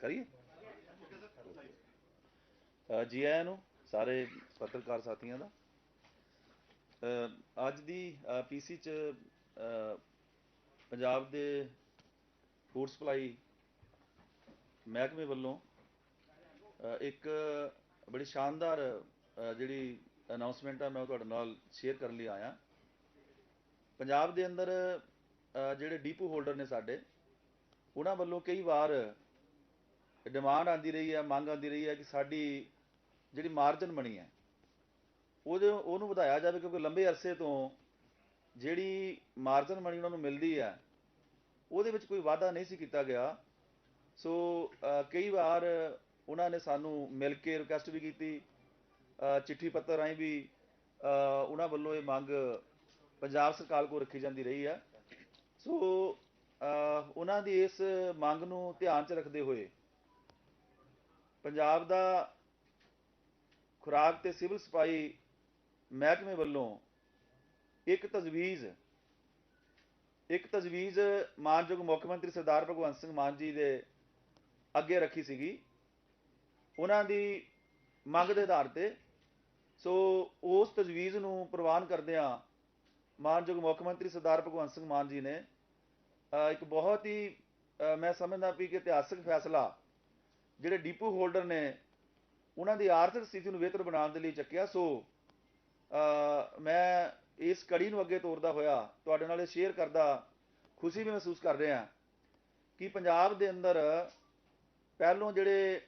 ਕਰੀਏ? ਜੀ ਆਇਆਂ ਨੂੰ, ਸਾਰੇ ਪੱਤਰਕਾਰ ਸਾਥੀਆਂ ਦਾ। ਅੱਜ ਦੀ ਪੀਸੀ ਚ ਪੰਜਾਬ ਦੇ ਫੂਡ ਸਪਲਾਈ ਮਹਿਕਮੇ ਵੱਲੋਂ ਇੱਕ ਬੜੀ ਸ਼ਾਨਦਾਰ ਜਿਹੜੀ ਅਨਾਉਂਸਮੈਂਟ ਆ, ਮੈਂ ਉਹ ਤੁਹਾਡੇ ਨਾਲ ਸ਼ੇਅਰ ਕਰਨ ਲਈ ਆਇਆ। ਪੰਜਾਬ ਦੇ ਅੰਦਰ ਜਿਹੜੇ ਡੀਪੂ ਹੋਲਡਰ ਨੇ ਸਾਡੇ, ਉਹਨਾਂ ਵੱਲੋਂ ਕਈ ਵਾਰ ਡਿਮਾਂਡ ਆਂਦੀ ਰਹੀ ਹੈ, ਮੰਗ ਆਂਦੀ ਰਹੀ ਹੈ ਕਿ ਸਾਡੀ ਜਿਹੜੀ ਮਾਰਜਨ ਬਣੀ ਹੈ, ਉਹਦੇ, ਉਹਨੂੰ ਵਧਾਇਆ ਜਾਵੇ ਕਿਉਂਕਿ ਲੰਬੇ ਅਰਸੇ ਤੋਂ ਜਿਹੜੀ ਮਾਰਜਨ ਬਣੀ ਉਹਨਾਂ ਨੂੰ ਮਿਲਦੀ ਹੈ, ਉਹਦੇ ਵਿੱਚ ਕੋਈ ਵਾਅਦਾ ਨਹੀਂ ਸੀ ਕੀਤਾ ਗਿਆ। ਸੋ ਕਈ ਵਾਰ ਉਹਨਾਂ ਨੇ ਸਾਨੂੰ ਮਿਲ ਕੇ ਰਿਕੁਐਸਟ ਵੀ ਕੀਤੀ ਚਿੱਠੀ ਪੱਤਰ ਰਾਹੀਂ ਵੀ ਉਹਨਾਂ ਵੱਲੋਂ ਇਹ ਮੰਗ ਪੰਜਾਬ ਸਰਕਾਰ ਕੋਲ ਰੱਖੀ ਜਾਂਦੀ ਰਹੀ ਹੈ। ਸੋ ਉਹਨਾਂ ਦੀ ਇਸ ਮੰਗ ਨੂੰ ਧਿਆਨ 'ਚ ਰੱਖਦੇ ਹੋਏ ਪੰਜਾਬ ਦਾ ਖੁਰਾਕ ਤੇ ਸਿਵਲ ਸਫ਼ਾਈ ਮਹਿਕਮੇ ਵੱਲੋਂ ਇੱਕ ਤਜਵੀਜ਼ ਇੱਕ ਤਜਵੀਜ਼ ਮਾਨਯੋਗ ਮੁੱਖ ਮੰਤਰੀ ਸਰਦਾਰ ਭਗਵੰਤ ਸਿੰਘ ਮਾਨ ਜੀ ਦੇ ਅੱਗੇ ਰੱਖੀ ਸੀਗੀ। ਉਹਨਾਂ ਦੀ ਮੰਗ ਦੇ ਆਧਾਰ ਤੇ, ਸੋ ਉਸ ਤਜਵੀਜ਼ ਨੂੰ ਪ੍ਰਵਾਨ ਕਰਦਿਆਂ ਮਾਨਯੋਗ ਮੁੱਖ ਮੰਤਰੀ ਸਰਦਾਰ ਭਗਵੰਤ ਸਿੰਘ ਮਾਨ ਜੀ ਨੇ ਇੱਕ ਬਹੁਤ ਹੀ ਮੈਂ ਸਮਝਦਾ ਵੀ ਕਿ ਇਤਿਹਾਸਕ ਫੈਸਲਾ ਜਿਹੜੇ ਡੀਪੂ ਹੋਲਡਰ ਨੇ, ਉਹਨਾਂ ਦੀ ਆਰਥਿਕ ਸਥਿਤੀ ਨੂੰ ਬਿਹਤਰ ਬਣਾਉਣ ਦੇ ਲਈ ਚੱਕਿਆ। ਸੋ ਮੈਂ ਇਸ ਕੜੀ ਨੂੰ ਅੱਗੇ ਤੋਰਦਾ ਹੋਇਆ, ਤੁਹਾਡੇ ਨਾਲ ਇਹ ਸ਼ੇਅਰ ਕਰਦਾ ਖੁਸ਼ੀ ਵੀ ਮਹਿਸੂਸ ਕਰ ਰਿਹਾ ਕਿ ਪੰਜਾਬ ਦੇ ਅੰਦਰ ਪਹਿਲੋਂ ਜਿਹੜੇ